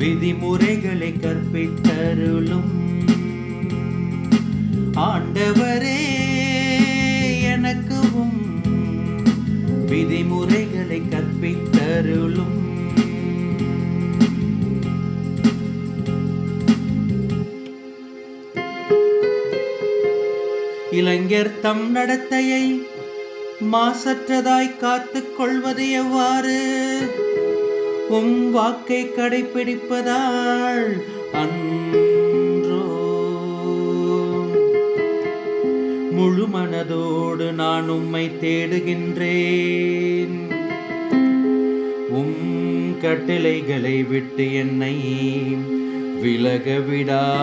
விதிமுறைகளை கற்பித்தருளும் ஆண்டவரே எனக்கும் விதிமுறைகளை கற்பித்தருளும். இளைஞர் தம் நடத்தையை மாசற்றதாய் காத்துக் கொள்வது எவ்வாறு உம் வாக்கை கடைபிடிப்பதால் அன்றோ. முழு மனதோடு நான் உம்மை தேடுகின்றேன். உம் கட்டளைகளை விட்டு என்னை விலக விடாதேயும்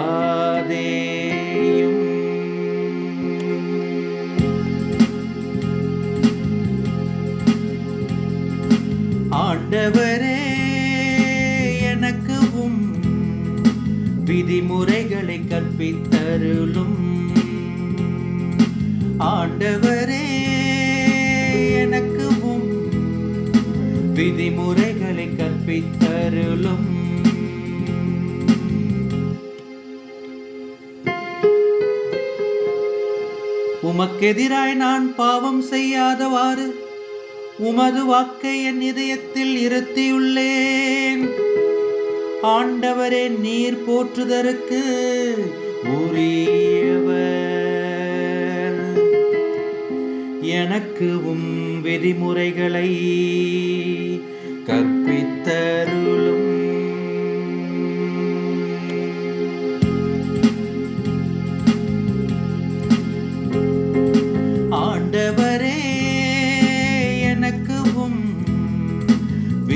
ஆண்டவரே விதிமுறைகளை கற்பித்தருளும் ஆண்டவரே எனக்கு உம் விதிமுறைகளை கற்பித்தருளும். உமக்கெதிராய் நான் பாவம் செய்யாதவாறு உமது வாக்கை என் இதயத்தில் இருத்தியுள்ளேன். ஆண்டவரே நீர் போற்றுதற்கு உரியவர். எனக்கு உம் விதிமுறைகளை கற்பித்த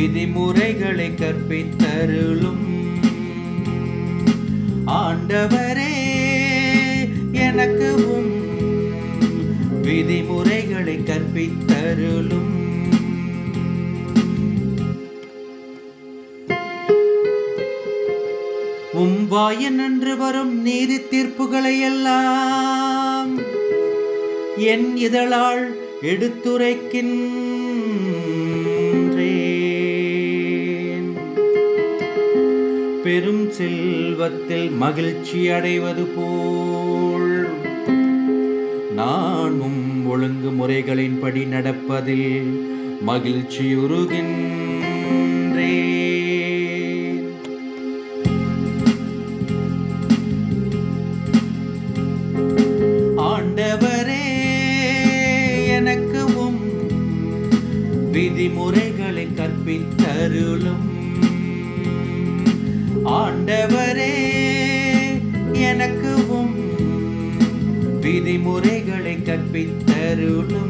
விதிமுறைகளை கற்பித்தருளும் ஆண்டவரே எனக்கு விதிமுறைகளை கற்பித்தருளும். உம் என்று வரும் நீதி தீர்ப்புகளை எல்லாம் என் இதழால் எடுத்துரைக்கின் பெரும் செல்வத்தில் மகிழ்ச்சி அடைவது போல். நானும் ஒழுங்குமுறைகளின்படி நடப்பதில் மகிழ்ச்சியுறுகின்றேன். ஆண்டவரே எனக்கு உம் விதிமுறைகளை கற்பித்தருளும் ஆண்டவரே எனக்கு உம் விதிமுறைகளை கற்பித்தருளும்.